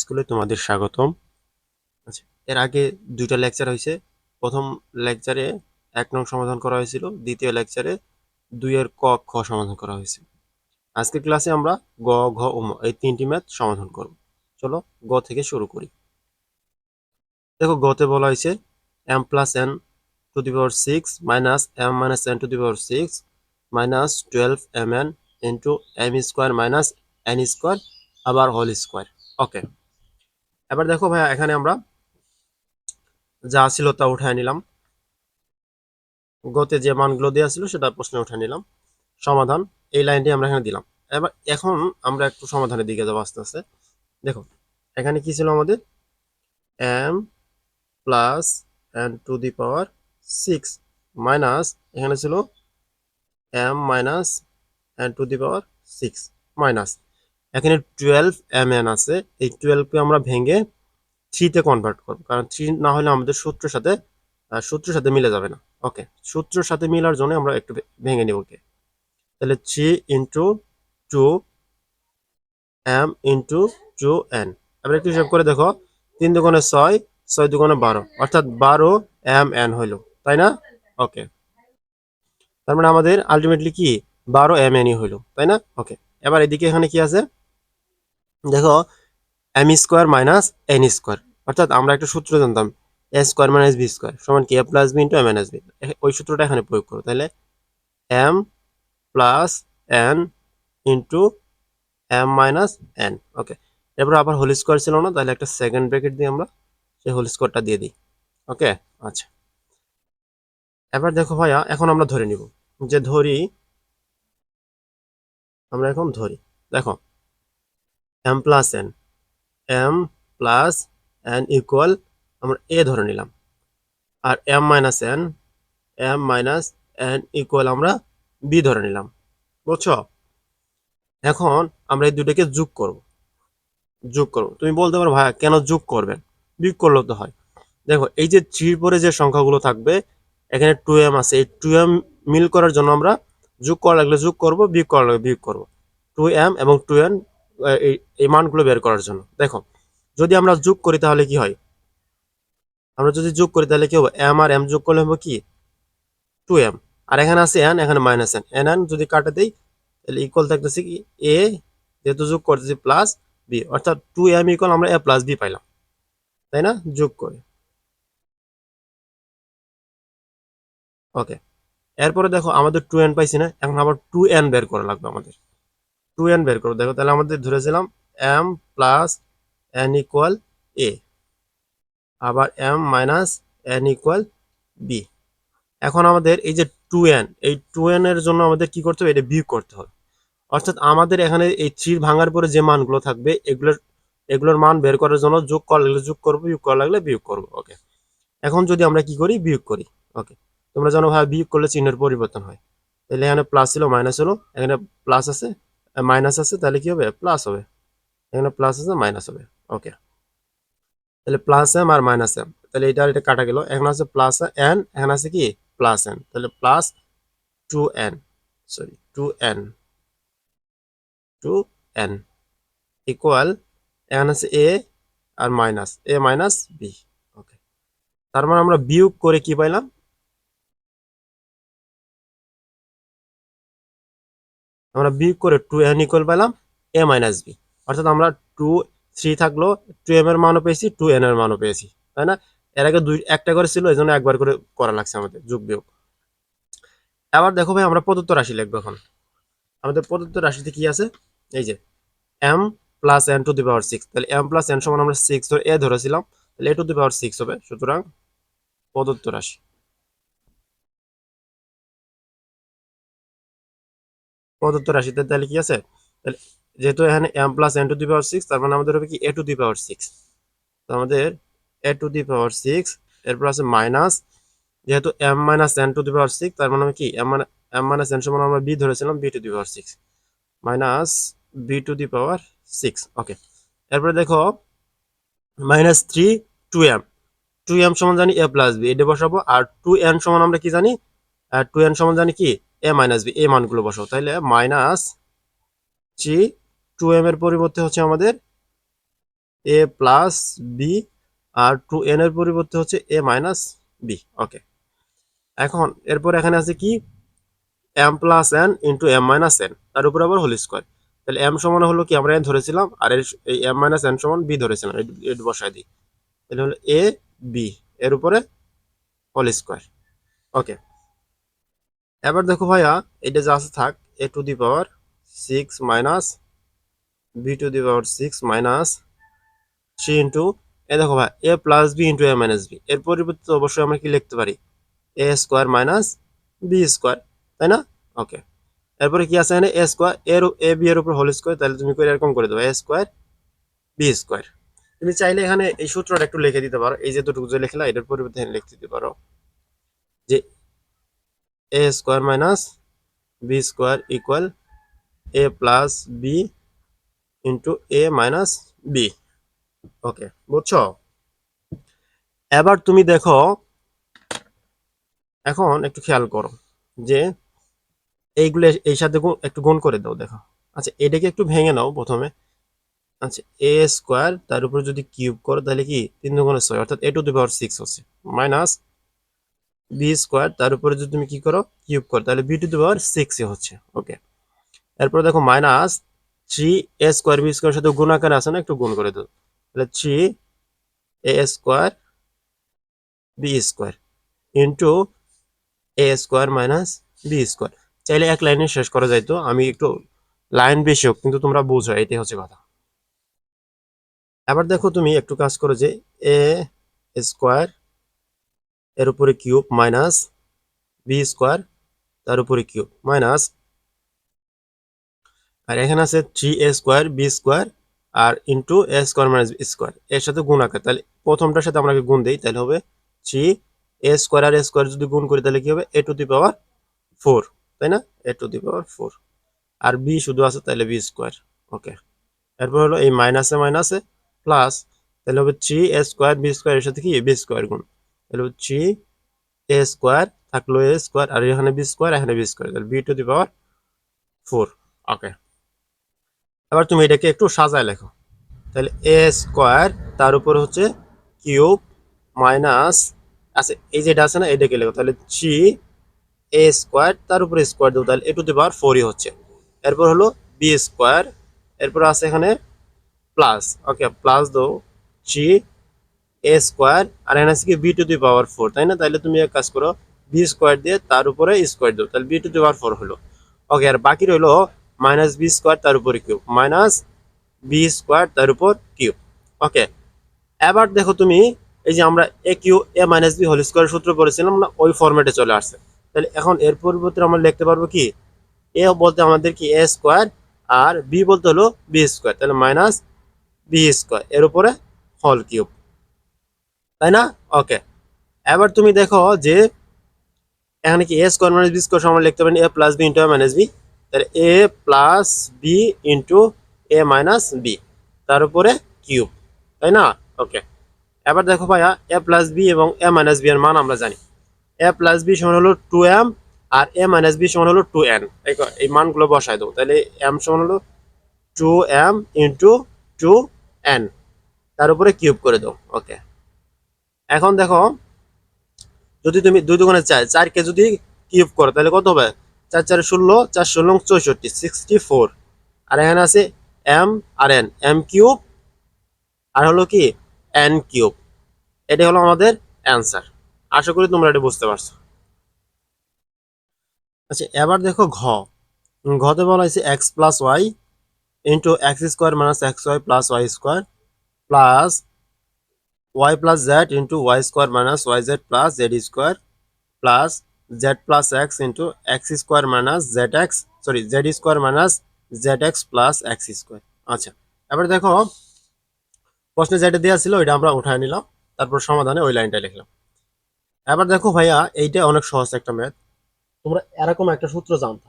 স্কুলে তোমাদের স্বাগতম। আচ্ছা এর আগে দুইটা লেকচার হয়েছে। প্রথম লেকচারে এক নং সমাধান করা হয়েছিল, দ্বিতীয় লেকচারে দুইয়ের ক, খ সমাধান করা হয়েছিল আজকের ক্লাসে আমরা গ, ঘ ও ম এই তিনটি ম্যাথ সমাধান করব। চলো গ থেকে শুরু করি। দেখো, গতে বলা হয়েছে M plus N to the power six minus M minus N to the power six minus twelve M N into M square minus N square আবার হোল স্কোয়ার ওকে এবার দেখো ভাইয়া, এখানে আমরা যা ছিল তা উঠায় নিলাম। গতে যে মানগুলো দেওয়া ছিল সেটা প্রশ্নে উঠে নিলাম। সমাধান, এই লাইনটি আমরা এখানে দিলাম। এবার এখন আমরা একটু সমাধানের দিকে যাব আস্তে আস্তে। দেখো, এখানে কি ছিল আমাদের? M plus N to the power six minus এখানে ছিল M minus N to the power six minus এখানে টুয়েলভ এম এন আছে। এই টুয়েলভকে আমরা ভেঙে থ্রিতে কনভার্ট করব। কারণ থ্রি না হলে আমাদের সূত্রের সাথে সূত্রের সাথে মিলে যাবে না। ওকে সূত্রের সাথে মিলার জন্য আমরা একটু ভেঙে নেব ওকে তাহলে three into two M into two N এবার একটু হিসাব করে দেখো, তিন দুগুণে ছয় ছয় দুগুণে বারো। অর্থাৎ বারো এম এন হইল, তাই না? ওকে তার মানে আমাদের আলটিমেটলি কি? বারো এম এনই হইল, তাই না? ওকে এবার এদিকে এখানে কি আছে? দেখো M square minus N square অর্থাৎ আমরা একটা সূত্র জানতাম A square minus B square সমান কি? A plus B into M N S B ওই সূত্রটা এখানে প্রয়োগ করো, তাহলে M plus N into M minus N okay এরপর আবার হোল স্কোয়ার ছিল না, তাহলে একটা সেকেন্ড ব্র্যাকেট দিয়ে আমরা সেই হোল স্কোয়ারটা দিয়ে দিই। ওকে আচ্ছা। এবার দেখো ভাইয়া, এখন আমরা ধরে নিব, যে ধরি, আমরা এখন ধরি, দেখো M plus N M plus N equal আমরা এ ধরে নিলাম। আর M minus N M minus N equal আমরা বি ধরে নিলাম। বুঝছ? এখন আমরা এই দুটোকে যোগ করব। যোগ করব। তুমি বলতে পারো, ভাইয়া, কেন যোগ করবেন বিয়োগ করলেও তো হয়। দেখো, এই যে থ্রির পরে যে সংখ্যাগুলো থাকবে, এখানে টু এম আছে। এই টু এম মিল করার জন্য আমরা যোগ করা লাগলে যোগ করব, বিয়োগ করা লাগলে বিয়োগ করব। টু এম এবং টু এন এই মানগুলো বের করার জন্য। দেখো, যদি আমরা যোগ করি তাহলে কি হয়? আমরা যদি যোগ করি তাহলে কি হবে? এম আর এম যোগ করলে হবে কি? টু এম আর এখানে আছে এন এখানে মাইনাস এন এন এন যদি কাটে দেই, তাহলে ইকুয়াল থাকতেছে কি? এ যেহেতু যোগ করতেছি প্লাস বি অর্থাৎ টু এম ইকুয়াল আমরা এ প্লাস বি পাইলাম। তাই না? যোগ করে। ওকে এরপরে দেখো, আমাদের টু এন পাইছি না। এখন আবার টু এন বের করা লাগবে আমাদের। টু এন বের করো দেখো, তাহলে আমাদের ধরেছিলাম M plus N equal A আবার M minus N equal B এখন আমাদের এই যে টু এন এই টু এন জন্য আমাদের কি করতে হবে? এটা বিয়োগ করতে হবে। অর্থাৎ আমাদের এখানে এই থ্রির ভাঙার পরে যে মানগুলো থাকবে, এগুলোর এগুলোর মান বের করার জন্য যোগ করা লাগলে যোগ করব, বিয়োগ করা লাগলে বিয়োগ করব ওকে এখন যদি আমরা কি করি? বিয়োগ করি ওকে তোমরা জানো ভাই, বিয়োগ করলে চিহ্নের পরিবর্তন হয়। তাহলে এখানে প্লাস ছিল মাইনাস হলো এখানে প্লাস আছে মাইনাস আছে, তাহলে কি হবে? প্লাস হবে। এখানে প্লাস আছে মাইনাস হবে। ওকে তাহলে প্লাস এম আর মাইনাস এম তাহলে এটা এটা কাটা গেল। এখন আছে প্লাস এন এখানে আছে কি? প্লাস এন তাহলে plus two N sorry two N two N equal এখানে আছে A R minus A minus B okay তার মানে আমরা বিয়োগ করে কি পাইলাম? আমরা বিয়োগ করে টু এন ইকুয়াল পেলাম এ মাইনাস বি অর্থাৎ আমরা টু থ্রি থাকল টু এম এর মানও পেয়েছি টু এন এর মানও পেয়েছি। তাই না? এর আগে দুই, একটা করে ছিল এই জন্য একবার করে করা লাগছে আমাদের, যোগ বিয়োগ। এবার দেখো ভাই, আমরা প্রদত্ত রাশি লিখব এখন। আমাদের প্রদত্ত রাশিতে কি আছে? এই যে M plus N to the power six তাহলে এম প্লাস এন সমান আমরা সিক্স এ ধরেছিলাম। তাহলে এ টু দি পাওয়ার সিক্স হবে, সুতরাং প্রদত্ত রাশি। প্রদত্ত রাশিতে তাহলে কি আছে? তাহলে যেহেতু এখানে M plus N to the power six তার মানে আমাদের হবে কি এ টু দি পাওয়ার সিক্স তো আমাদের এ টু দি পাওয়ার সিক্স এরপর আছে মাইনাস যেহেতু M minus N to the power six তার মানে কি এম মানে এম মাইনাস এন সমান আমরা বি ধরেছিলাম B to the power six minus B to the power six okay এরপরে দেখো minus three two M two M সমান জানি এ প্লাস বি এটা বসাবো, আর টু এন সমান আমরা কি জানি? আর টু এন সমান জানি কি? এ মাইনাস বি এই মানগুলো বসাবো তাইলে মাইনাস থ্রি টু এম এর পরিবর্তে হচ্ছে আমাদের এ প্লাস বি আর টু এন এর পরিবর্তে হচ্ছে এ মাইনাস বি ওকে এখন, এরপর এখানে আছে কি? M plus N into M minus N তার উপর আবার হোল স্কোয়ার তাহলে এম সমান হলো কি? আমরা এন ধরেছিলাম, আর এই এম মাইনাস এন সমান বি ধরেছিলাম। এটি বসাই দিই। তাহলে হলো এ বি এর উপরে হোল স্কোয়ার ওকে এবার দেখো ভাইয়া, এটা যা আছে থাক A to the power six minus B to the power six minus three into A দেখো ভাই A plus B into A minus B এর পরিবর্তে অবশ্যই আমরা কি লিখতে পারি? A square minus B square তাই না? ওকে এরপরে কি আছে এখানে? এ স্কোয়ার এর এ বি এর উপর হোল স্কোয়ার তাহলে তুমি করে এরকম করে দেবো এ স্কোয়ার বি স্কোয়ার তুমি চাইলে এখানে এই সূত্রটা একটু লিখে দিতে পারো, এই যে দুটুকু যে লিখলা, এটার পরিবর্তে লিখতে দিতে পারো। যে A square minus B square equal A plus B into A minus B okay বুঝছ? এবার তুমি দেখো, এখন একটু খেয়াল করো যে এইগুলো এই সাথে একটু গুণ করে দাও, দেখো। আচ্ছা এটাকে একটু ভেঙে নাও প্রথমে। আচ্ছা এ স্কোয়ার তার উপর যদি কিউব করো, তাহলে কি? তিন দুগুণে ছয়, অর্থাৎ A to the power six হচ্ছে। মাইনাস বি স্কোয়ার তার উপরে যদি তুমি কি করো কিউব করো, তাহলে বি টু দি পাওয়ার সিক্সই হচ্ছে ওকে এরপর দেখো minus three A square B square সাথে গুণ আকারে আছে না, একটু গুণ করে দাও। তাহলে three A square B square into A square minus B square চাইলে এক লাইনে শেষ করা যাইতো আমি একটু লাইন বেশি হোক, কিন্তু তোমরা বুঝো, এটাই হচ্ছে কথা। এবার দেখো তুমি একটু কাজ করো যে এ স্কোয়ার এর উপরে কিউব মাইনাস বি স্কোয়ার, তার উপরে কিউব মাইনাস আর এখানে আছে three A square, B square R into A square minus B square. এর সাথে গুণ আকার, তাহলে প্রথমটার সাথে আমরা গুণ দিই? তাহলে হবে থ্রি এ স্কোয়ার আর এ স্কোয়ার যদি গুণ করি, তাহলে কি হবে? এ টু দি পাওয়ার ফোর, তাই না? A to the power four. R B শুধু আছে, তাহলে বি স্কোয়ার, ওকে। এরপর হলো এই মাইনাসে মাইনাসে প্লাস, তাহলে হবে three A square, B square, এর সাথে কি? বি স্কোয়ার গুণ। তাহলে থ্রি এ স্কোয়ার থাকল এ স্কোয়ার আর এখানে বি স্কোয়ার এখানে বি স্কোয়ার তাহলে B to the power four okay এবার তুমি এটাকে একটু সাজায় লেখো। তাহলে এ স্কোয়ার তার উপর হচ্ছে কিউব মাইনাস আচ্ছা এই যেটা আছে না, এটাকে লেখো। তাহলে থ্রি এ স্কোয়ার তার উপরে স্কোয়ার দেবো, তাহলে এ টু দি পাওয়ার ফোরই হচ্ছে। এরপর হলো বি স্কোয়ার এরপর আছে এখানে প্লাস ওকে প্লাস দাও থ্রি এ স্কোয়ার আর এখানে আছে কি B to the power four তাই না? তাহলে তুমি এক কাজ করো বি স্কোয়ার দিয়ে তার উপরে স্কোয়ার দাও, তাহলে B to the power four হলো। ওকে আর বাকি রইল মাইনাস বি স্কোয়ার তার উপরে কিউব মাইনাস বি স্কোয়ার তার উপর কিউব ওকে এবার দেখো তুমি, এই যে আমরা A Q A minus B whole square সূত্র পড়েছিলাম, না, ওই ফরম্যাটে চলে আসছে। তাহলে এখন এর পরিবর্তে আমরা লিখতে পারব কি? এ বলতে আমাদের কি এ স্কোয়ার আর বি বলতে হলো বি স্কোয়ার তাহলে মাইনাস বি স্কোয়ার এর উপরে হল কিউব তাই না? ওকে এবার তুমি দেখো যে এখানে কি A square minus B square আমরা লিখতে পারি A plus B into A minus B তাহলে A plus B into A minus B তার উপরে কিউব তাই না? ওকে এবার দেখো ভাইয়া এ প্লাস বি এবং এ মাইনাস বি এর মান আমরা জানি। এ প্লাস বি সমান হলো টু এম আর এ মাইনাস বি সমান হলো টু এন এই মানগুলো বসাই দেবো। তাহলে এম সমান হলো two M into two N তার উপরে কিউব করে দাও ওকে এখন দেখো, যদি তুমি দুই দুগুণে চার, চারকে যদি কিউব করো, তাহলে কত হবে? চার চার ষোলো চার, ষোলো চৌষট্টি সিক্সটি ফোর আর এখানে আছে এম আর এন এম কিউব, আর হলো কি? N cube. এটা হলো আমাদের অ্যান্সার। আশা করি তোমরা এটা বুঝতে পারছ। আচ্ছা এবার দেখো ঘ। ঘতে বলা হয়েছে X plus Y into X square minus X Y plus Y square plus Y plus Z into Y square minus Y Z plus Z square plus Z plus X into X square minus Z X sorry Z square minus Z X plus X square আচ্ছা এবার দেখো, প্রশ্নে যেটা দেওয়া ছিল, ওইটা আমরা উঠায় নিলাম, তারপর সমাধানে ওই লাইনটা লিখলাম। এবার দেখো ভাইয়া, এইটা অনেক সহজ একটা ম্যাথ তোমরা এরকম একটা সূত্র জানতো।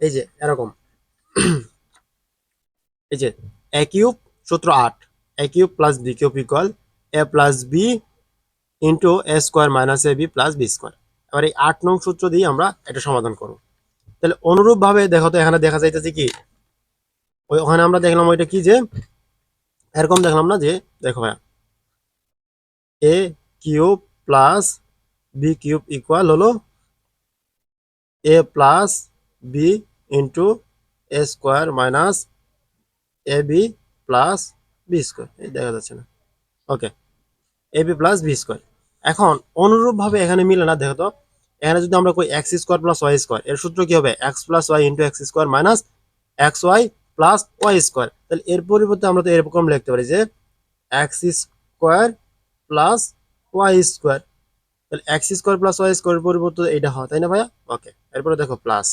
এই যে, এরকম। এই যে এ কিউব সূত্র আট। A cube plus B cube equal A plus B into A square minus A B plus B square এবার এই আট নং সূত্র দিয়ে আমরা এটা সমাধান করব। তাহলে অনুরূপভাবে দেখো তো এখানে দেখা যাইতেছে কি? ওই ওখানে আমরা দেখলাম ওইটা কি যে, এরকম দেখলাম না যে, দেখো ভাইয়া। A cube plus B cube equal হলো A plus B into A square minus A B plus B square এই দেখা যাচ্ছে না। Okay A B plus B square এখন, অনুরূপভাবে এখানে মিলে না, দেখো তো। এখানে যদি আমরা কই X square plus Y square এর সূত্র কি হবে? X plus Y into X square minus X Y plus Y square তাহলে এর পরিবর্তে আমরা তো এরকম লিখতে পারি যে X square plus Y square তাহলে X square plus Y square পরিবর্তে এটা হয়, তাই না ভাইয়া? ওকে এরপরে দেখো প্লাস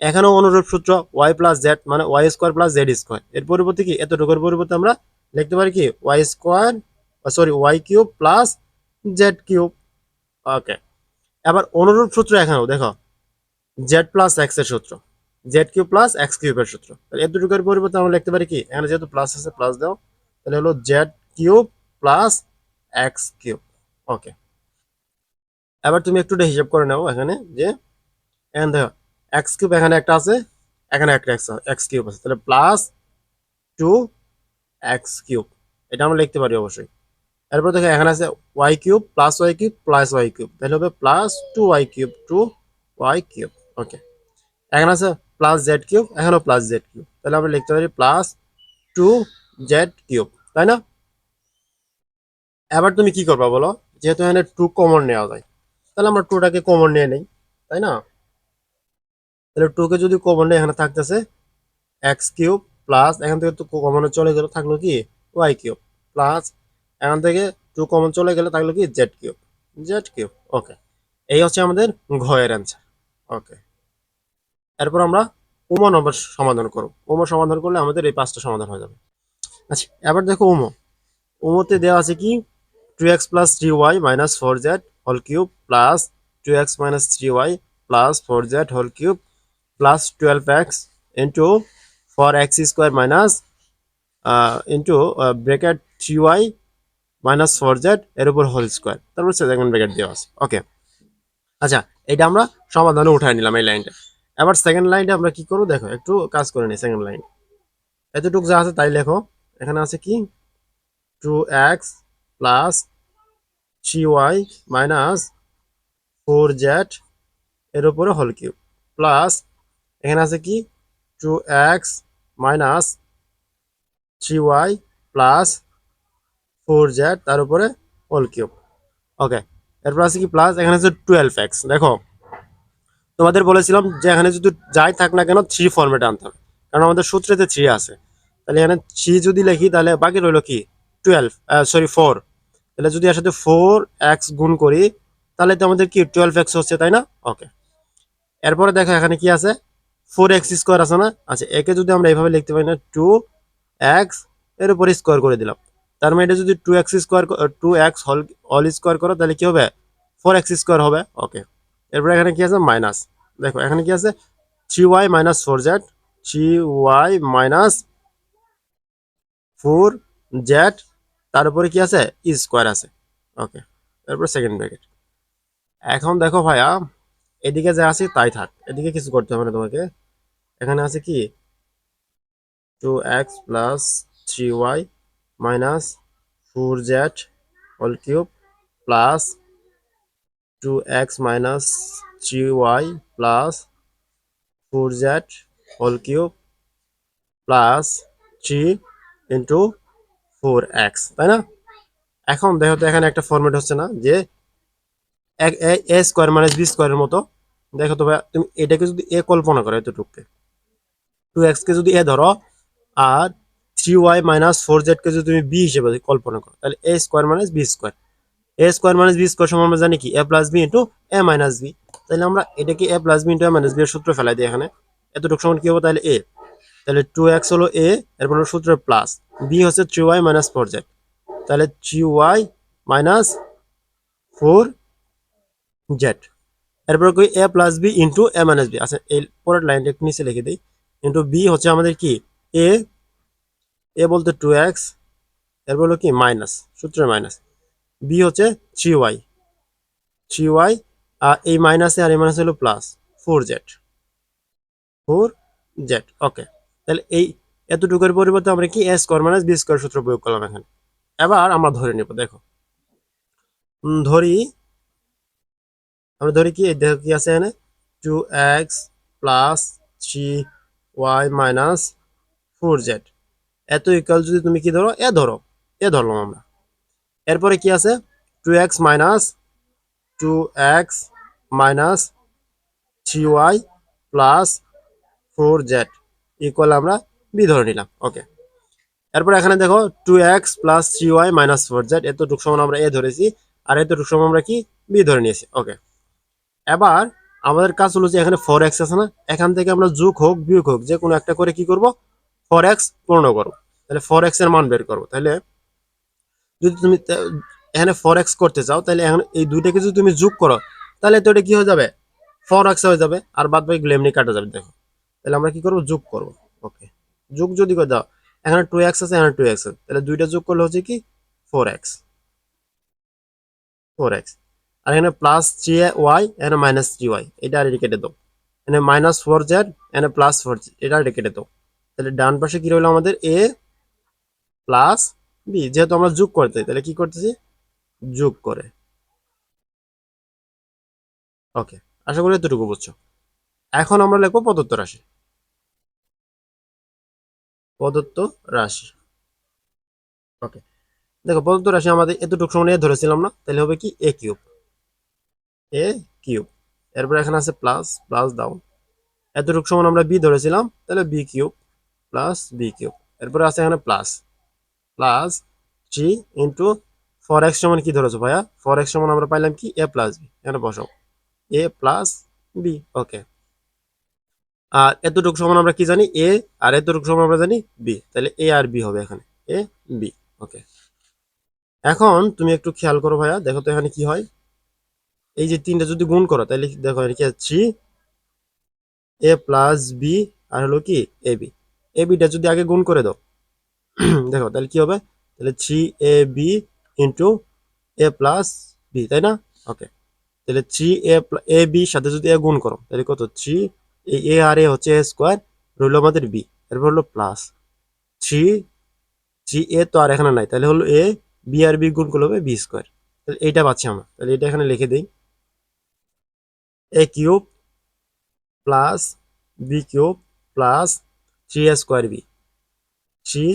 এখানেও অনুরূপ সূত্র ওয়াই প্লাস জেড মানে Y square plus Z square এর পরিবর্তে কি? এতটুকুর পরিবর্তে আমরা লিখতে পারি কি? Y square sorry Y cube plus Z cube okay এবার অনুরূপ সূত্র এখানেও, দেখো। জেড প্লাস এক্সের সূত্র। জেড কিউব প্লাস এক্স কিউবের সূত্র। তাহলে এতটুকুর পরিবর্তে আমরা লিখতে পারি কি? এখানে যেহেতু প্লাস আছে প্লাস দাও। তাহলে হলো Z cube plus X cube okay এবার তুমি একটু হিসাব করে নাও এখানে যে, এখানে দেখো এক্স কিউব এখানে একটা আছে, এখানে একটা এক্স এক্স কিউব আছে। তাহলে প্লাস টু এক্স কিউব এটা আমরা লিখতে পারি অবশ্যই। এরপর দেখো এখানে আছে Y cube plus Y cube plus Y cube তাহলে হবে plus two Y cube two Y cube okay এখানে আছে প্লাস জেড কিউব এখানেও প্লাস জেড কিউব তাহলে আমরা লিখতে পারি প্লাস টু জেড কিউব তাই না? এবার তুমি কি করবা বলো? যেহেতু এখানে টু কমন নেওয়া যায়, তাহলে আমরা টুটাকে কমন নিয়ে নেই, তাই না? তাহলে টুকে যদি কমন এখানে থাকতেছে এক্স কিউব প্লাস এখান থেকে টু কমনে চলে গেল থাকল কি? ওয়াই কিউব প্লাস এখান থেকে টু কমন চলে গেলে থাকল কি? Z cube Z cube okay এই হচ্ছে আমাদের ঘয়ের অ্যান্সার ওকে এরপর আমরা উমো নম্বর সমাধান করব। উমো সমাধান করলে আমাদের এই পাঁচটা সমাধান হয়ে যাবে। আচ্ছা এবার দেখো উমো। উমোতে দেওয়া আছে কি? Two X plus three Y minus four Z whole cube plus two X minus three Y plus four Z whole cube plus twelve X into four X square minus into bracket three Y minus four Z এর উপর whole square তারপর second bracket দেওয়া আছে। ওকে আচ্ছা এটা আমরা সমাধানে উঠায় নিলাম এই লাইনটা এবার সেকেন্ড লাইনটা আমরা কি করব? দেখো, একটু কাজ করে নিই সেকেন্ড লাইন এতটুকু যা আছে তাই লেখো। এখানে আছে কি? Two X plus three Y minus four Z এর উপরে হোল কিউব প্লাস এখানে আছে কি? Two X minus three Y plus four Z তার উপরে হোল কিউব ওকে এরপর আছে কি প্লাস এখানে আছে টুয়েলভ এক্স দেখো, তোমাদের বলেছিলাম যে এখানে যদি যাই থাক না কেন থ্রি ফর্মেটে আনতে হবে। কারণ আমাদের সূত্রেতে থ্রি আছে। তাহলে এখানে থ্রি যদি লিখি, তাহলে বাকি রইল কি? টুয়েলভ সরি ফোর তাহলে যদি এর ফোর এক্স গুণ করি, তাহলে তো আমাদের কি টুয়েলভ এক্স হচ্ছে, তাই না? ওকে এরপরে দেখো এখানে কি আছে? ফোর এক্স স্কোয়ার আছে না? আচ্ছা একে যদি আমরা এইভাবে লিখতে পারি না টু এক্সের উপরে স্কোয়ার করে দিলাম। তার মানে এটা যদি two X square two X হল অল স্কোয়ার করো, তাহলে কী হবে? ফোর এক্স স্কোয়ার হবে। ওকে এরপরে এখানে কি আছে? মাইনাস দেখো, এখানে কি আছে? Three Y minus four Z three Y minus four Z তার উপরে কি আছে? স্কোয়ার আছে। ওকে তারপর সেকেন্ড ব্র্যাকেট এখন দেখো ভাইয়া, এদিকে যা আছে তাই থাক। এদিকে কিছু করতে হবে না তোমাকে। এখানে আছে কি? Two X plus three Y minus four Z whole cube plus two X minus three Y plus four Z whole cube plus three into four X তাই না? এখন দেখো তো এখানে একটা ফর্মেট হচ্ছে না যে এ স্কোয়ার মাইনাস বি স্কোয়ারের মতো। দেখো তো ভাই, তুমি এটাকে যদি এ কল্পনা করো এতটুকুকে টু এক্সকে যদি এ ধরো, আর থ্রি ওয়াই মাইনাস ফোর জেডকে যদি তুমি বি হিসেবে কল্পনা করো, তাহলে a square minus b square a square minus b square সমান আমরা জানি কি? A plus b into a minus b তাহলে আমরা এটাকে a plus b into a minus b এর সূত্র ফেলাই দিই এখানে। এতটুকু সমান কি হবে তাহলে এ তাহলে টু এক্স হলো এ এরপর সূত্র প্লাস বি হচ্ছে three y minus four z তাহলে three y minus four z এরপর কই a plus b into a minus b আচ্ছা এই পরের লাইনটা একটু নিচে লিখে দিই। ইন্টু বি হচ্ছে আমাদের কি? এ এ বলতে টু এক্স এরপর হলো কি? মাইনাস সূত্রের মাইনাস বি হচ্ছে থ্রি ওয়াই থ্রি ওয়াই আর এই মাইনাসে আর এই মাইনাস হলো plus four z four z okay তাহলে এই এতটুকুর পরিবর্তে আমরা কি a square minus b square সূত্র প্রয়োগ করলাম এখানে। এবার আমরা ধরে নেব, দেখো। ধরি, আমরা ধরি কি? দেখো কি আছে এখানে? Two x plus three y minus four z এত ইকুয়াল যদি তুমি কি ধরো, এ ধরো, এ ধরলাম আমরা। এরপরে কি আছে? Two x minus two x minus three y plus four z equal আমরা বি ধরে নিলাম ওকে এরপর এখানে দেখো two x plus three y minus four z এতটুক সমান আমরা এ ধরেছি, আর এতটুক সমান আমরা কি? বি ধরে নিয়েছি ওকে এবার আমাদের কাজ হলো যে এখানে ফর এক্স আছে না, এখান থেকে আমরা যোগ হোক, বিয়োগ হোক, যে কোনো একটা করে কি করব? ফর এক্স পূর্ণ করব। তাহলে ফর এক্সের মান বের করব। তাহলে যদি তুমি এখানে ফর এক্স করতে চাও, তাহলে এখানে এই দুইটাকে যদি তুমি যোগ করো, তাহলে তো এটা কি হয়ে যাবে? ফর এক্স হয়ে যাবে। আর বাদ বাকি এমনি কাটা যাবে, দেখো। তাহলে আমরা কি করব? যোগ করব। ওকে যোগ যদি করে দাও, এখানে টু এক্স আছে, এখানে টু এক্স আছে। তাহলে দুইটা যোগ করলে হচ্ছে কি? ফোর এক্স ফোর এক্স আর এখানে প্লাস থ্রি ওয়াই এখানে মাইনাস থ্রি ওয়াই এটা আর কেটে দাও। এখানে মাইনাস ফোর জেড এখানে প্লাস ফোর জেড এটা আর কেটে দাও। তাহলে ডান পাশে কি রইল আমাদের? এ প্লাস বি যেহেতু আমরা যোগ করতে তাহলে কি করতেছি? যোগ করে। ওকে আশা করি এতটুকু বুঝছ। এখন আমরা লিখব প্রদত্ত রাশি। প্রদত্ত রাশি। ওকে দেখো প্রদত্ত রাশি আমাদের এতটুকু সময় ধরেছিলাম না, তাহলে হবে কি? A cube a, cube. এরপর এখানে আছে প্লাস প্লাস দাও। এতটুকু সমান আমরা বি ধরেছিলাম, তাহলে b cube plus b cube. এরপরে আছে এখানে plus. Plus three into four x সমান কি ধরেছো ভাইয়া? ফোর এক্স সমান আমরা পাইলাম কি? এ প্লাস বি এখানে বসাও। এ প্লাস বি ওকে আর এতটুকু সমান আমরা কি জানি? এ আর এতটুকু সমান আমরা জানি বি তাহলে এ আর বি হবে এখানে। এ বি ওকে এখন তুমি একটু খেয়াল করো ভাইয়া, দেখো তো এখানে কি হয়। এই যে তিনটা যদি গুণ করো, তাহলে দেখো কি থ্রি এ প্লাস বি আর হলো কি? এ বি এ বিটা যদি আগে গুণ করে দাও, দেখো তাহলে কি হবে? তাহলে three a b into a plus b তাই না? ওকে তাহলে থ্রি এ এ বি সাথে যদি এ গুণ করো, তাহলে কত? থ্রি এই এ আর এ হচ্ছে এ স্কোয়ার রইল আমাদের বি এরপর হলো প্লাস থ্রি থ্রি এ তো আর এখানে নাই, তাহলে হলো এ বি আর বি গুণ করলে হবে বি স্কোয়ার তাহলে এইটা পাচ্ছি আমরা। তাহলে এটা এখানে লিখে দিই। A cube plus b cube plus three a square b three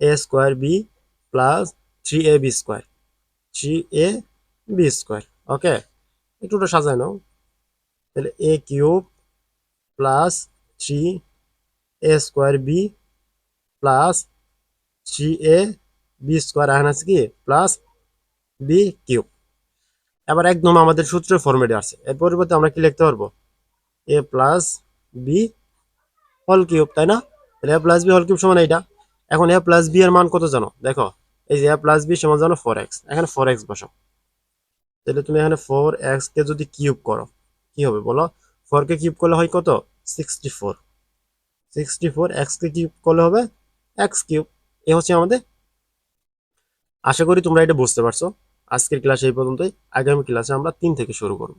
a square b plus three a b square three a b square okay একটু ওটা সাজায় নাও। তাহলে a cube plus three a square b plus three a b square এখানে আছে কি? Plus B cube এবার একদম আমাদের সূত্রের ফর্মেটে আসছে। এর পরিবর্তে আমরা কি লিখতে পারব? এ প্লাস বি হল কিউব তাই না? তাহলে এ প্লাস বি হল কিউব সমান এইটা। এখন এ প্লাস বি এর মান কত জানো? দেখো, এই যে এ প্লাস বি সমান জানো? ফোর এক্স এখানে ফোর এক্স বসাও তাহলে তুমি এখানে ফোর এক্স কে যদি কিউব করো, কি হবে বলো? ফোর কে কিউব করলে হয় কত? Sixty four sixty four x কে কিউব করলে হবে এক্স কিউব এ হচ্ছে আমাদের। আশা করি তোমরা এটা বুঝতে পারছ। আজকের ক্লাস এই পর্যন্তই। আগামী ক্লাসে আমরা তিন থেকে শুরু করব।